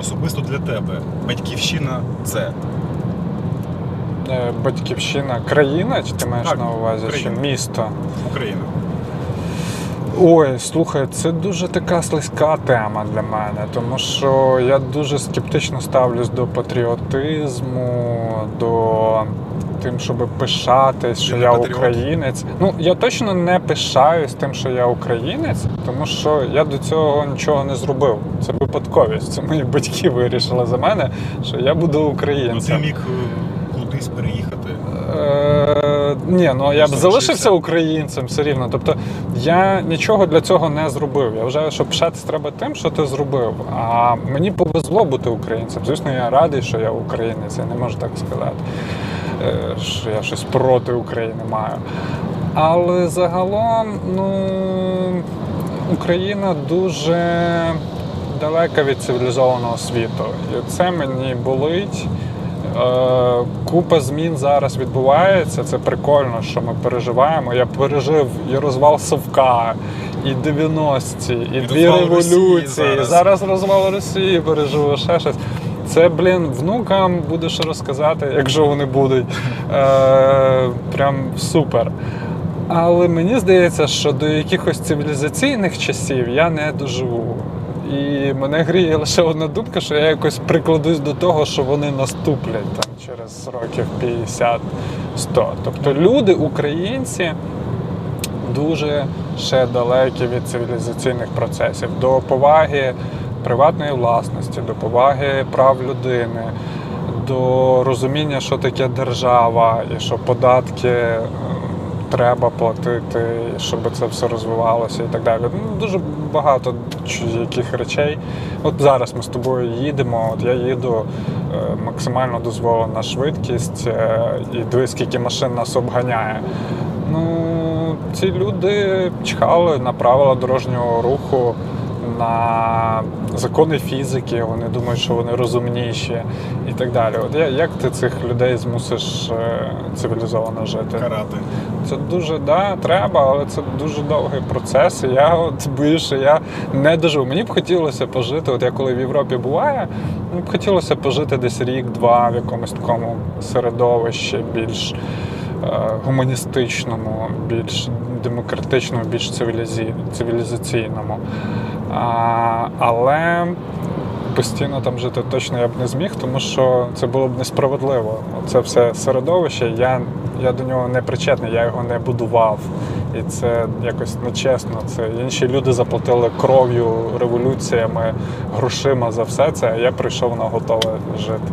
особисто для тебе батьківщина це? Е, Батьківщина, країна, чи ти маєш Так, на увазі, Україна. чи місто? Україна. Ой, слухай, це дуже така слизька тема для мене, тому що я дуже скептично ставлюсь до патріотизму, до тим, щоб пишатись, що не я українець. Ну я точно не пишаюсь тим, що я українець, тому що я до цього нічого не зробив. Це випадковість. Це мої батьки вирішили за мене, що я буду Ну, ти міг е, кудись переїхати. Е, ні, ну я б залишився українцем все рівно. Тобто я нічого для цього не зробив. Я вважаю, що пишатись треба тим, що ти зробив. А мені повезло бути українцем. Звісно, я радий, що я українець. Я не можу так сказати, що я щось проти України маю. Але загалом, ну, Україна дуже далека від цивілізованого світу. І це мені болить. Е, Купа змін зараз відбувається. Це прикольно, що ми переживаємо. Я пережив і розвал Совка, і 90-ті, і, І дві революції. зараз. зараз розвал Росії переживу ще щось. Це, блін, внукам буде що розказати, якщо вони будуть. Е, прям супер. Але мені здається, що до якихось цивілізаційних часів я не доживу. І мене гріє лише одна думка, що я якось прикладусь до того, що вони наступлять там через років 50-100. Тобто люди, українці, дуже ще далекі від цивілізаційних процесів, до поваги приватної власності, до поваги прав людини, до розуміння, що таке держава, і що податки е, треба платити, щоб це все розвивалося і так далі. Ну, дуже багато яких речей. От зараз ми з тобою їдемо. От я їду е, максимально дозволена швидкість, е, і дивись, скільки машин нас обганяє. Ну, ці люди чхали на правила дорожнього руху, на закони фізики, вони думають, що вони розумніші і так далі. От як ти цих людей змусиш е, цивілізовано жити? Карати. Це дуже да, треба, але це дуже довгий процес. І я от що я не доживу. Мені б хотілося пожити, от я коли в Європі буваю, мені б хотілося пожити десь рік-два в якомусь такому середовищі більш е, гуманістичному, більш демократичному, більш цивілізаційному. А, але постійно там жити точно я б не зміг, тому що це було б несправедливо. Це все середовище, я, я до нього не причетний, я його не будував. І це якось нечесно. Це інші люди заплатили кров'ю, революціями, грошима за все це, а я прийшов на готове жити.